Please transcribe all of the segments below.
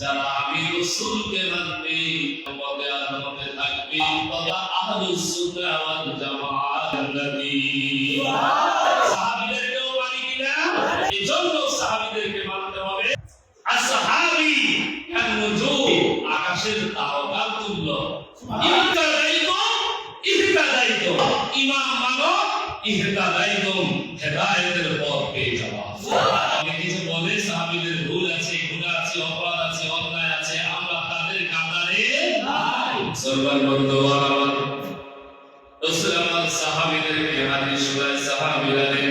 যারা আমি রাসূলকে মানবে পদে আদমতে থাকবে তারা আহলুস সুন্নাহ ওয়াল জামাআত নবী। সাহাবীদেরকেও মানি মানতে হবে। আসহাবি কান নুজুম আকাশের তারকার তুল্য। ইহতাদাইতুম ইহতাদাইতুম ইমাম মানো ইহতাদাইতুম হেদায়েতের পথ নাই সর্বার বন্ধু আমার রাসূল হাদিস শোনায় সাহাবীরা রে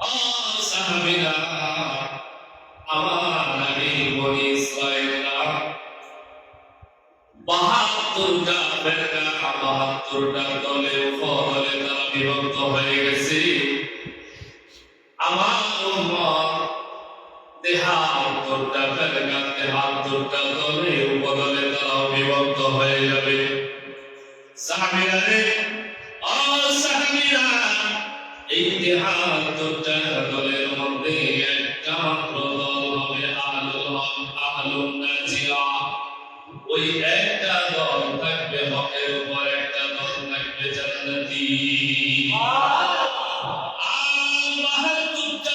ও আমার বনি ফেরকা দলে তারা বিভক্ত হয়ে গেছে। আমার উম্মত ফেরকা দলে বিভক্ত হয়ে যাবে। সাহাবীরা রে ওই একটা দল থাকবে হকের উপর, একটা দল থাকবে জান্নাতি। আর বাহাত্তরটা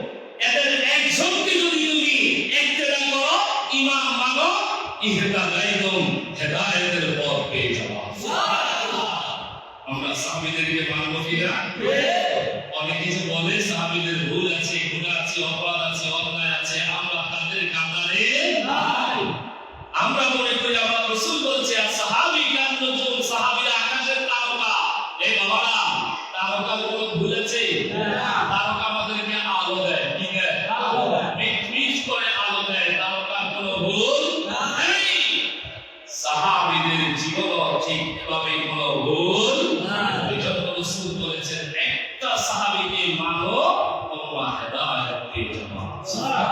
এদের একজনকে যদি তুমি একতেদা করো ইমাম মানো ইহতাদাইতুম হেদায়েতের পথ পেয়ে যাওয়া আমরা সাহাবীদেরকে মানবো কিনা? অনেক বলে সাহাবীদের ভুল আছে গুনাহ আছে অপরাধ আছে অন্যায় আছে। আমরা তাদের কাতারে নাই আমার সাহাবীকে মানো তোমরা হেদায়েত পেয়ে যাবে